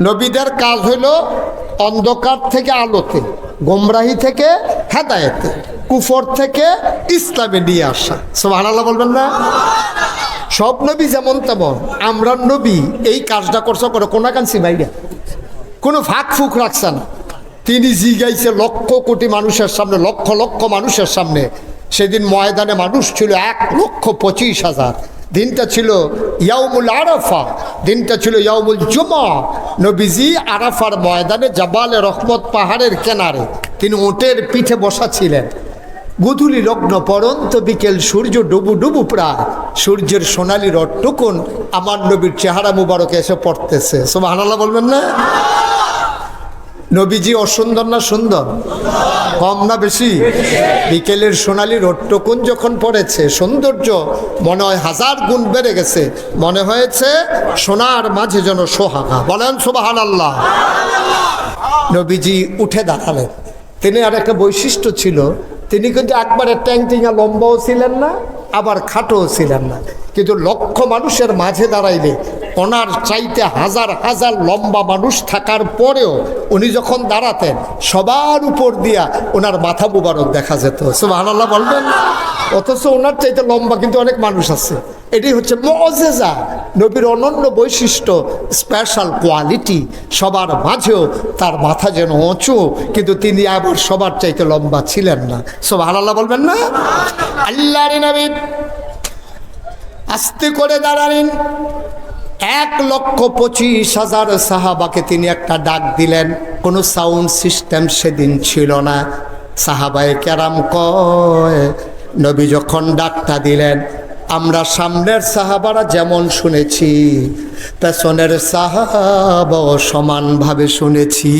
নবীদের কাজ হইল অন্ধকার থেকে আলোতে, গোমরাহি থেকে হেদায়েতে, কুফর থেকে ইসলামে নিয়ে আসা। সব আল্লাহ বলবেন না? সব নবী যেমন তেমন, আমরা নবী এই কাজটা করছ করে কোনাকাঞ্চি বাইরে। কোনো ফাঁক ফুক রাখছে না। তিনি জিগাইছে লক্ষ কোটি মানুষের সামনে, লক্ষ লক্ষ মানুষের সামনে। সেদিন ময়দানে মানুষ ছিল এক লক্ষ পঁচিশ হাজার। দিনটা ছিল ইয়াউমুল আরাফা। দিনটা ছিল ইয়াউমুল জুমা। নবীজি আরাফার ময়দানে জাবালে রহমত পাহাড়ের কেনারে তিনি ওটের পিঠে বসা ছিলেন গুধুলি লগ্ন পরন্ত বিকেল সূর্য ডুবু ডুবু প্রায়। সূর্যের সোনালি রটটুকুন আমার নবীর চেহারা মুবারক এসে পড়তেছে। সব হানাল্লাহ বলবেন না? নবীজি অসুন্দর না সুন্দর? কম না বেশি? বিকেলের সোনালি রোট্টকুন যখন পড়েছে, সৌন্দর্য মনে হয় হাজার গুণ বেড়ে গেছে। মনে হয়েছে সোনার মাঝে যেন সোহাগা। বলেন সোবাহান আল্লাহ নবীজি উঠে দাঁড়ালেন। তিনি আর একটা বৈশিষ্ট্য ছিল তিনি কিন্তু একবারে ট্যাংটিঙা লম্বাও ছিলেন না, আবার খাটোও ছিলেন না। কিন্তু লক্ষ মানুষের মাঝে দাঁড়াইলে ওনার চাইতে হাজার হাজার লম্বা মানুষ থাকার পরেও উনি যখন দাঁড়াতেন, সবার উপর দিয়া ওনার মাথা মুবারক দেখা যেত। সুবহানাল্লাহ বলবেন অথচ ওনার চাইতে লম্বা কিন্তু অনেক মানুষ আছে। এটাই হচ্ছে মজেজা। নবীর অনন্য বৈশিষ্ট্য স্পেশাল কোয়ালিটি সবার মাঝেও তার মাথা যেন উঁচু, কিন্তু তিনি আবার সবার চাইতে লম্বা ছিলেন না। সব আল্লাহ বলবেন না? আল্লাহ আস্তে করে দাঁড়ালেন। এক লক্ষ পঁচিশ হাজার সাহাবাকে তিনি একটা ডাক দিলেন। কোনো সাউন্ড সিস্টেম সেদিন ছিল না। সাহাবায় ক্যারাম কয়, নবী যখন ডাকটা দিলেন আমরা সামনের সাহাবারা যেমন শুনেছি পেছনের সাহাব সমানভাবে শুনেছি।